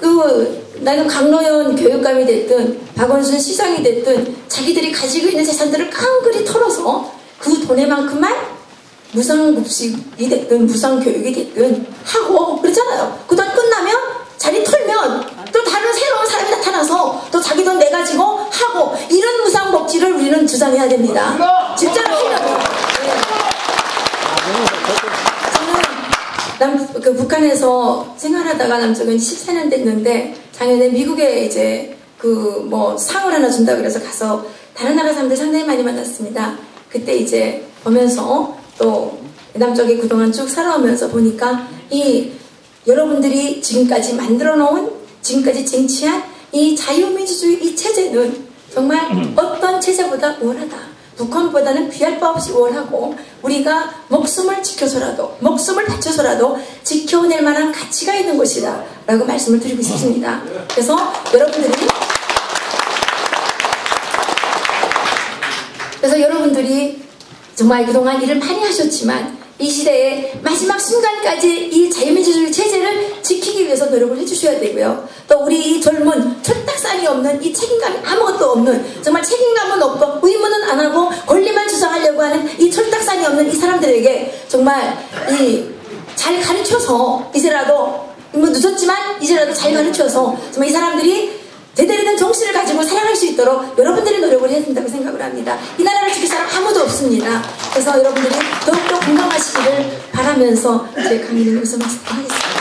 그 나는 강로연 교육감이 됐든 박원순 시장이 됐든 자기들이 가지고 있는 재산들을 깡그리 털어서 그 돈에만큼만 무상급식이 됐든 무상교육이 됐든 하고 그렇잖아요. 그 돈 끝나면 자리 털면 또 다른 새로운 사람이 나타나서 또 자기 돈 내 가지고 하고 이런 무상복지를 우리는 주장해야 됩니다. 진짜로 하려고. 저는 남, 그 북한에서 생활하다가 남쪽은 14년 됐는데 작년에 미국에 이제 그 뭐 상을 하나 준다 그래서 가서 다른 나라 사람들 상당히 많이 만났습니다. 그때 이제 보면서 또 남쪽에 그동안 쭉 살아오면서 보니까 이 여러분들이 지금까지 만들어 놓은 지금까지 쟁취한 이 자유민주주의 이 체제는 정말 어떤 체제보다 우월하다. 북한보다는 비할 바 없이 우월하고 우리가 목숨을 지켜서라도 목숨을 바쳐서라도 지켜낼 만한 가치가 있는 곳이다 라고 말씀을 드리고 싶습니다. 그래서 여러분들이 그래서 여러분들이 정말 그동안 일을 많이 하셨지만 이 시대의 마지막 순간까지 이 지키기 위해서 노력을 해주셔야 되고요. 또 우리 이 젊은 철딱산이 없는 이 책임감이 아무것도 없는 정말 책임감은 없고 의무는 안 하고 권리만 주장하려고 하는 이 철딱산이 없는 이 사람들에게 정말 이 잘 가르쳐서 이제라도 뭐 늦었지만 이제라도 잘 가르쳐서 정말 이 사람들이 제대로 된 정신을 가지고 살아갈 수 있도록 여러분들이 노력을 해야 된다고 생각을 합니다. 이 나라를 지킬 사람 아무도 없습니다. 그래서 여러분들이 더욱더 건강하시기를 바라면서 제 강의를 여기서 마치도록 하겠습니다.